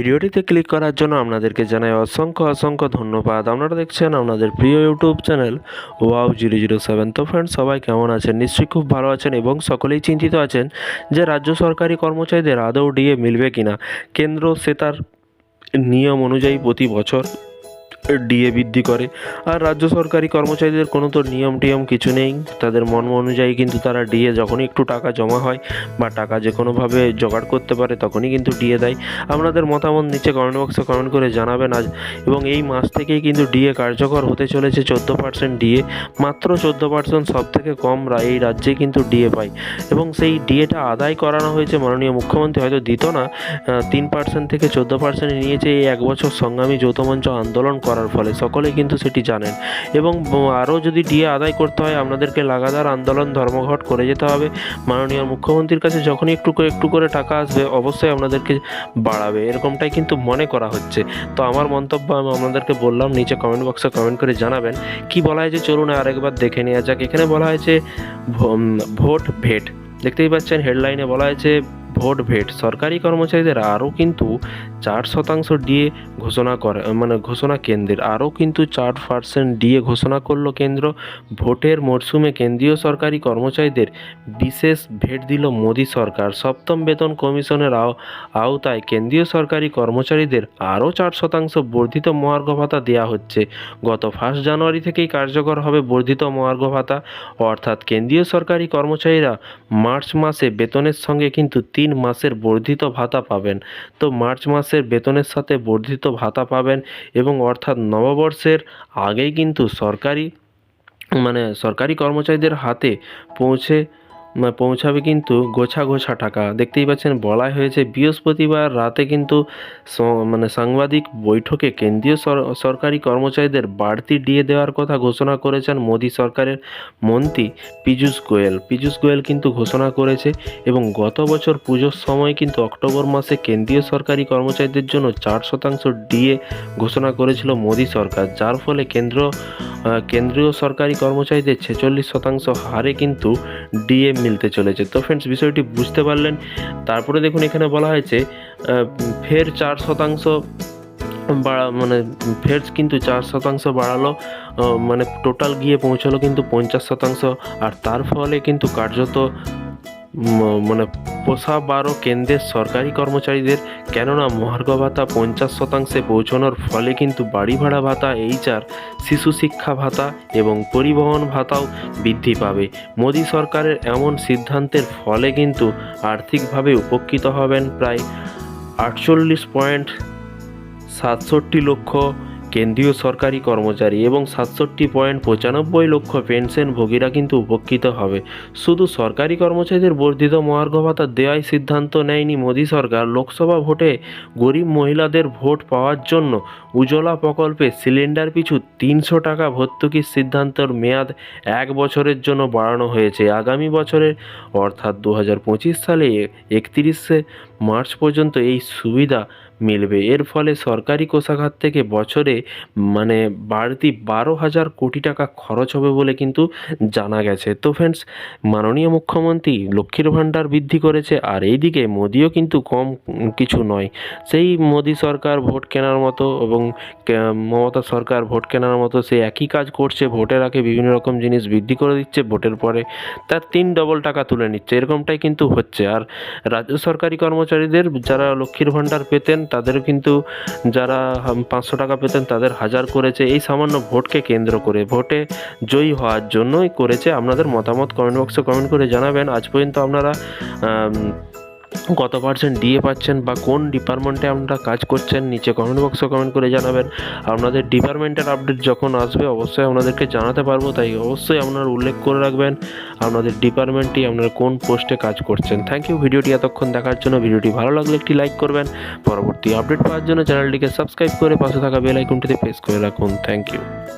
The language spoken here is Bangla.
ভিডিওটিতে ক্লিক করার জন্য আপনাদেরকে জানাই অসংখ্য অসংখ্য ধন্যবাদ। আপনারা দেখছেন আপনাদের প্রিয় YouTube channel wow zero zero seven তো ফ্রেন্ড সবাই কেমন আছেন? নিশ্চয়ই খুব ভালো আছেন এবং সকলেই চিন্তিত আছেন যে রাজ্য সরকারি কর্মচারীদের আদৌ ডিএ মিলবে কিনা। কেন্দ্র সে তার নিয়ম অনুযায়ী প্রতি বছর ডিএ বৃদ্ধি করে। আর রাজ্য সরকারি কর্মচারীদের কোনো তো নিয়ম টিয়ম কিছু নেই। তাদের মন অনুযায়ী কিন্তু তারা ডিএ যখনই একটু টাকা জমা হয় বা টাকা যে কোনোভাবে জোগাড় করতে পারে তখনই কিন্তু ডিএ দেয়। আপনাদের মতামত নিচে কমেন্ট বক্সে কমেন্ট করে জানাবেন আজ। এবং এই মাস থেকেই কিন্তু ডিএ কার্যকর হতে চলেছে চোদ্দ পার্সেন্ট ডিএ। মাত্র চোদ্দ পার্সেন্ট সব থেকে কম এই রাজ্যে কিন্তু ডিএ পায়। এবং সেই ডিএটা আদায় করানো হয়েছে মাননীয় মুখ্যমন্ত্রী হয়তো দিত না। তিন পার্সেন্ট থেকে চোদ্দ পার্সেন্ট নিয়েছে এই এক বছর সংগ্রামী যৌথ মঞ্চ আন্দোলন করার ফলে সকলেই কিন্তু সেটি জানেন। এবং আরও যদি ডিএ আদায় করতে হয়, আপনাদেরকে লাগাতার আন্দোলন, ধর্মঘট করে যেতে হবে। মাননীয় মুখ্যমন্ত্রীর কাছে যখনই একটু একটু করে টাকা আসবে, অবশ্যই আপনাদেরকে বাড়াবে। এরকমটাই কিন্তু মনে করা হচ্ছে। তো আমার মন্তব্য আমি আপনাদেরকে বললাম, নিচে কমেন্ট বক্সে কমেন্ট করে জানাবেন। কি বলা হয়েছে? চলুন আরেকবার দেখে নেওয়া যাক। এখানে বলা হয়েছে ভোট ভেট। দেখতেই পাচ্ছেন হেডলাইনে বলা হয়েছে, ভোট ভেট। সরকারি কর্মচারীদের আরও কিন্তু চার শতাংশ ডিএ ঘোষণা করে মানে ঘোষণা কেন্দ্রের। আরও কিন্তু চার পার্সেন্ট ডিএ ঘোষণা করল কেন্দ্র। ভোটের মরশুমে কেন্দ্রীয় সরকারি কর্মচারীদের বিশেষ ভেট দিল মোদী সরকার। সপ্তম বেতন কমিশনের আও- আওতায় কেন্দ্রীয় সরকারি কর্মচারীদের আরও চার শতাংশ বর্ধিত মহার্ঘ ভাতা দেওয়া হচ্ছে। গত ফার্স্ট জানুয়ারি থেকেই কার্যকর হবে বর্ধিত মহার্ঘ ভাতা। অর্থাৎ কেন্দ্রীয় সরকারি কর্মচারীরা মার্চ মাসে বেতনের সঙ্গে কিন্তু তিন মাসের বর্ধিত ভাতা পাবেন। তো মার্চ মাসের বেতনের সাথে বর্ধিত ভাতা পাবেন এবং অর্থাৎ নববর্ষের আগেই কিন্তু সরকারি মানে সরকারি কর্মচারীদের হাতে পৌঁছে পৌঁছাবে কিন্তু গোছা গোছা টাকা। দেখতেই পাচ্ছেন, বলাই হয়েছে বৃহস্পতিবার রাতে কিন্তু মানে সাংবাদিক বৈঠকে কেন্দ্রীয় সরকারি কর্মচারীদের বাড়তি ডিএ দেওয়ার কথা ঘোষণা করেছেন মোদী সরকারের মন্ত্রী পীযূষ গোয়েল। পীযূষ গোয়েল কিন্তু ঘোষণা করেছে এবং গত বছর পুজোর সময় কিন্তু অক্টোবর মাসে কেন্দ্রীয় সরকারি কর্মচারীদের জন্য চার শতাংশ ডিএ ঘোষণা করেছিল মোদী সরকার, যার ফলে কেন্দ্র কেন্দ্রীয় সরকারি কর্মচারীদের ছেচল্লিশ শতাংশ হারে কিন্তু ডিএ মিলতে চলেছে। তো ফ্রেন্ডস বিষয়টি বুঝতে পারলেন। তারপরে দেখুন, এখানে বলা হয়েছে ফের চার শতাংশ বাড়া মানে ফের কিন্তু চার শতাংশ বাড়ালো মানে টোটাল গিয়ে পৌঁছালো কিন্তু পঞ্চাশ শতাংশ। আর তার ফলে কিন্তু কার্যত মানে পোষা বারো কেন্দ্রের সরকারি কর্মচারীদের, কেননা মহার্ঘ ভাতা পঞ্চাশ শতাংশে পৌঁছানোর ফলে কিন্তু বাড়ি ভাড়া ভাতা, এইচআর, শিশু শিক্ষা ভাতা এবং পরিবহন ভাতাও বৃদ্ধি পাবে। মোদী সরকারের এমন সিদ্ধান্তের ফলে কিন্তু আর্থিকভাবে উপকৃত হবেন প্রায় আটচল্লিশ পয়েন্ট সাতষট্টি লক্ষ কেন্দ্রীয় সরকারি কর্মচারী এবং সাতষট্টি পয়েন্ট পঁচানব্বই লক্ষ পেনশনভোগীরা কিন্তু উপকৃত হবে। শুধু সরকারি কর্মচারীদের বর্ধিত মহার্ঘ ভাতা দেওয়াই সিদ্ধান্ত নেয়নি মোদী সরকার। লোকসভা ভোটে গরিব মহিলাদের ভোট পাওয়ার জন্য উজ্জ্বলা প্রকল্পে সিলিন্ডার পিছু তিনশো টাকা ভর্তুকির সিদ্ধান্তের মেয়াদ এক বছরের জন্য বাড়ানো হয়েছে। আগামী বছরের অর্থাৎ দু হাজার পঁচিশ সালে একত্রিশে মার্চ পর্যন্ত এই সুবিধা মিলবে। এর ফলে সরকারি কোষাগার থেকে বছরে মানে বাড়তি বারো হাজার কোটি টাকা খরচ হবে বলে কিন্তু জানা গেছে। তো ফ্রেন্ডস মাননীয় মুখ্যমন্ত্রী লক্ষ্মীর ভাণ্ডার বৃদ্ধি করেছে আর এইদিকে মোদিও কিন্তু কম কিছু নয়। সেই মোদি সরকার ভোট কেনার মতো এবং মমতা সরকার ভোট কেনার মতো সে একই কাজ করছে, ভোটের আগে বিভিন্ন রকম জিনিস বৃদ্ধি করে দিচ্ছে, ভোটের পরে তার তিন ডবল টাকা তুলে নিচ্ছে। এরকমটাই কিন্তু হচ্ছে। আর রাজ্য সরকারি কর্মচারীদের যারা লক্ষ্মীর ভাণ্ডার পেতেন তাদের কিন্তু যারা পাঁচশো টাকা পেতেন তাদের হাজার করেছে। এই সামান্য ভোটকে কেন্দ্র করে, ভোটে জয়ী হওয়ার জন্যই করেছে। আপনাদের মতামত কমেন্ট বক্সে কমেন্ট করে জানাবেন। আজ পর্যন্ত আপনারা কত পার্সেন্ট ডিএ পাচ্ছেন বা কোন ডিপার্টমেন্টে আপনারা কাজ করছেন, নিচে কমেন্ট বক্সে কমেন্ট করে জানাবেন। আপনাদের ডিপার্টমেন্টের আপডেট যখন আসবে, অবশ্যই আপনাদেরকে জানাতে পারব, তাই অবশ্যই আপনারা উল্লেখ করে রাখবেন আপনাদের ডিপার্টমেন্টটি আপনারা কোন পোস্টে কাজ করছেন। থ্যাংক ইউ ভিডিওটি এতক্ষণ দেখার জন্য। ভিডিওটি ভালো লাগলে একটি লাইক করবেন। পরবর্তী আপডেট পাওয়ার জন্য চ্যানেলটিকে সাবস্ক্রাইব করে পাশে থাকা বেল আইকনটিতে প্রেস করে রাখুন। Thank you